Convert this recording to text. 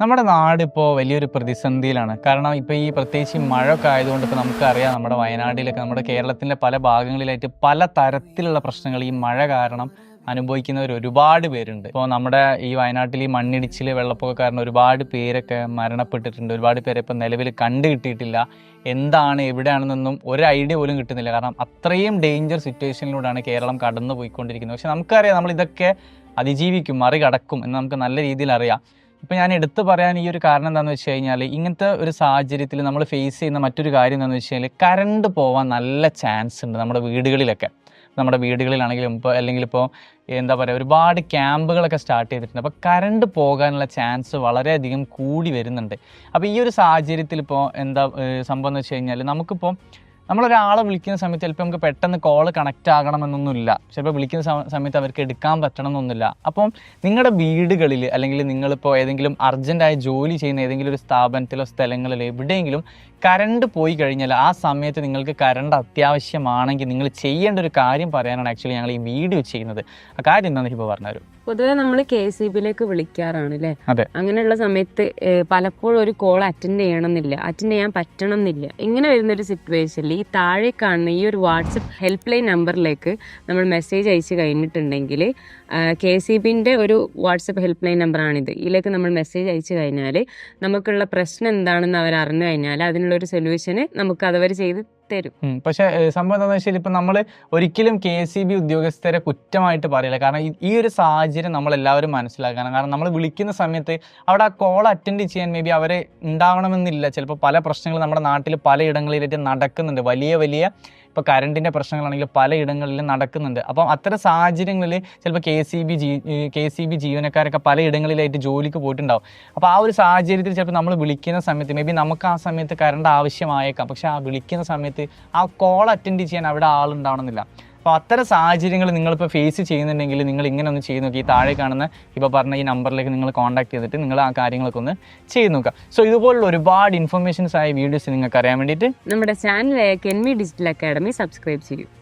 നമ്മുടെ നാട് ഇപ്പോൾ വലിയൊരു പ്രതിസന്ധിയിലാണ്. കാരണം ഇപ്പോൾ ഈ പ്രത്യേകിച്ച് ഈ മഴയൊക്കെ ആയതുകൊണ്ട് ഇപ്പോൾ നമുക്കറിയാം നമ്മുടെ വയനാട്ടിലൊക്കെ നമ്മുടെ കേരളത്തിന്റെ പല ഭാഗങ്ങളിലായിട്ട് പല തരത്തിലുള്ള പ്രശ്നങ്ങൾ ഈ മഴ കാരണം അനുഭവിക്കുന്നവർ ഒരുപാട് പേരുണ്ട്. ഇപ്പോൾ നമ്മുടെ ഈ വയനാട്ടിൽ ഈ മണ്ണിടിച്ചിൽ വെള്ളപ്പൊക്ക കാരണം ഒരുപാട് പേരൊക്കെ മരണപ്പെട്ടിട്ടുണ്ട്. ഒരുപാട് പേരെ ഇപ്പോൾ നിലവിൽ കണ്ടു കിട്ടിയിട്ടില്ല. എന്താണ് എവിടെയാണെന്നൊന്നും ഒരു ഐഡിയ പോലും കിട്ടുന്നില്ല. കാരണം അത്രയും ഡേഞ്ചർ സിറ്റുവേഷനിലൂടെയാണ് കേരളം കടന്നു പോയിക്കൊണ്ടിരിക്കുന്നത് പക്ഷെ നമുക്കറിയാം നമ്മൾ ഇതൊക്കെ അതിജീവിക്കും മറികടക്കും എന്ന് നമുക്ക് നല്ല രീതിയിൽ അറിയാം. ഇപ്പം ഞാൻ എടുത്തു പറയാൻ ഈ ഒരു കാരണം എന്താണെന്ന് വെച്ച് കഴിഞ്ഞാൽ ഇങ്ങനത്തെ ഒരു സാഹചര്യത്തിൽ നമ്മൾ ഫേസ് ചെയ്യുന്ന മറ്റൊരു കാര്യം എന്താണെന്ന് വെച്ച് കഴിഞ്ഞാൽ കറണ്ട് പോവാൻ നല്ല ചാൻസ് ഉണ്ട് നമ്മുടെ വീടുകളിലൊക്കെ. നമ്മുടെ വീടുകളിലാണെങ്കിലും ഇപ്പോൾ അല്ലെങ്കിൽ ഇപ്പോൾ എന്താ പറയുക ഒരുപാട് ക്യാമ്പുകളൊക്കെ സ്റ്റാർട്ട് ചെയ്തിട്ടുണ്ട്. അപ്പോൾ കറണ്ട് പോകാനുള്ള ചാൻസ് വളരെയധികം കൂടി വരുന്നുണ്ട്. അപ്പോൾ ഈ ഒരു സാഹചര്യത്തിൽ ഇപ്പോൾ എന്താ സംഭവം എന്ന് വെച്ച് കഴിഞ്ഞാൽ നമുക്കിപ്പോൾ നമ്മളൊരാളെ വിളിക്കുന്ന സമയത്ത് ചിലപ്പോൾ നമുക്ക് പെട്ടെന്ന് കോൾ കണക്റ്റ് ആകണമെന്നൊന്നുമില്ല. ചിലപ്പോൾ വിളിക്കുന്ന സമയത്ത് അവർക്ക് എടുക്കാൻ പറ്റണമെന്നൊന്നുമില്ല. അപ്പം നിങ്ങളുടെ വീടുകളിൽ അല്ലെങ്കിൽ നിങ്ങളിപ്പോൾ ഏതെങ്കിലും അർജന്റായ ജോലി ചെയ്യുന്ന ഏതെങ്കിലും ഒരു സ്ഥാപനത്തിലോ സ്ഥലങ്ങളിലോ എവിടെയെങ്കിലും കറണ്ട് പോയി കഴിഞ്ഞാൽ ആ സമയത്ത് നിങ്ങൾക്ക് കറണ്ട് അത്യാവശ്യമാണെങ്കിൽ നിങ്ങൾ ചെയ്യേണ്ട ഒരു കാര്യം പറയാനാണ് ആക്ച്വലി ഞങ്ങൾ ഈ വീഡിയോ ചെയ്യുന്നത്. ആ കാര്യം എന്താണെന്ന് ഇപ്പോൾ പറഞ്ഞുതരും പൊതുവെ നമ്മൾ കെ സി ബിയിലേക്ക് വിളിക്കാറാണ് അല്ലേ അങ്ങനെയുള്ള സമയത്ത് പലപ്പോഴും ഒരു കോൾ അറ്റൻഡ് ചെയ്യണമെന്നില്ല. അറ്റൻഡ് ചെയ്യാൻ പറ്റണം എന്നില്ല ഇങ്ങനെ വരുന്നൊരു സിറ്റുവേഷനിൽ ഈ താഴെ കാണുന്ന ഈ ഒരു വാട്സപ്പ് ഹെൽപ്പ് ലൈൻ നമ്പറിലേക്ക് നമ്മൾ മെസ്സേജ് അയച്ചു കഴിഞ്ഞിട്ടുണ്ടെങ്കിൽ കെ സി ബിന്റെ ഒരു വാട്സപ്പ് ഹെൽപ്പ് ലൈൻ നമ്പറാണിത് ഇതിലേക്ക് നമ്മൾ മെസ്സേജ് അയച്ചു കഴിഞ്ഞാൽ നമുക്കുള്ള പ്രശ്നം എന്താണെന്ന് അവർ അറിഞ്ഞു കഴിഞ്ഞാൽ അതിനുള്ളൊരു സൊല്യൂഷന് നമുക്ക് അതവർ ചെയ്ത് തരും. പക്ഷെ സംഭവം എന്താണെന്ന് വെച്ചാൽ ഇപ്പം നമ്മൾ ഒരിക്കലും കെ സി ബി ഉദ്യോഗസ്ഥരെ കുറ്റമായിട്ട് പറയില്ല. കാരണം ഈ ഒരു സാഹചര്യം നമ്മൾ എല്ലാവരും മനസ്സിലാക്കണം. കാരണം നമ്മൾ വിളിക്കുന്ന സമയത്ത് അവിടെ ആ കോൾ അറ്റൻഡ് ചെയ്യാൻ മേ ബി അവരെ ഉണ്ടാവണമെന്നില്ല. ചിലപ്പോൾ പല പ്രശ്നങ്ങൾ നമ്മുടെ നാട്ടിൽ പലയിടങ്ങളിലേക്ക് നടക്കുന്നുണ്ട്. വലിയ വലിയ ഇപ്പോൾ കറണ്ടിന്റെ പ്രശ്നങ്ങളാണെങ്കിൽ പലയിടങ്ങളിലും നടക്കുന്നുണ്ട്. അപ്പം അത്തരം സാഹചര്യങ്ങളിൽ ചിലപ്പോൾ കെ സി ബി ജീ കെ സി ബി ജീവനക്കാരൊക്കെ പലയിടങ്ങളിലായിട്ട് ജോലിക്ക് പോയിട്ടുണ്ടാവും. അപ്പോൾ ആ ഒരു സാഹചര്യത്തിൽ ചിലപ്പോൾ നമ്മൾ വിളിക്കുന്ന സമയത്ത് മേ ബി നമുക്ക് ആ സമയത്ത് കറണ്ട് ആവശ്യമായേക്കാം. പക്ഷേ ആ വിളിക്കുന്ന സമയത്ത് ആ കോൾ അറ്റൻഡ് ചെയ്യാൻ അവിടെ ആളുണ്ടാവണമെന്നില്ല. അപ്പോൾ അത്തരം സാഹചര്യങ്ങൾ നിങ്ങളിപ്പോൾ ഫേസ് ചെയ്യുന്നുണ്ടെങ്കിൽ നിങ്ങൾ ഇങ്ങനെ ഒന്ന് ചെയ്ത് നോക്കി. ഈ താഴെ കാണുന്ന ഇപ്പോൾ പറഞ്ഞ ഈ നമ്പറിലേക്ക് നിങ്ങൾ കോൺടാക്ട് ചെയ്തിട്ട് നിങ്ങൾ ആ കാര്യങ്ങളൊക്കെ ഒന്ന് ചെയ്ത് നോക്കുക. സോ ഇതുപോലുള്ള ഒരുപാട് ഇൻഫർമേഷൻസ് ആയ വീഡിയോസ് നിങ്ങൾക്ക് അറിയാൻ വേണ്ടിയിട്ട് നമ്മുടെ ചാനലായ കെൻമി ഡിജിറ്റൽ അക്കാഡമി സബ്സ്ക്രൈബ് ചെയ്യും.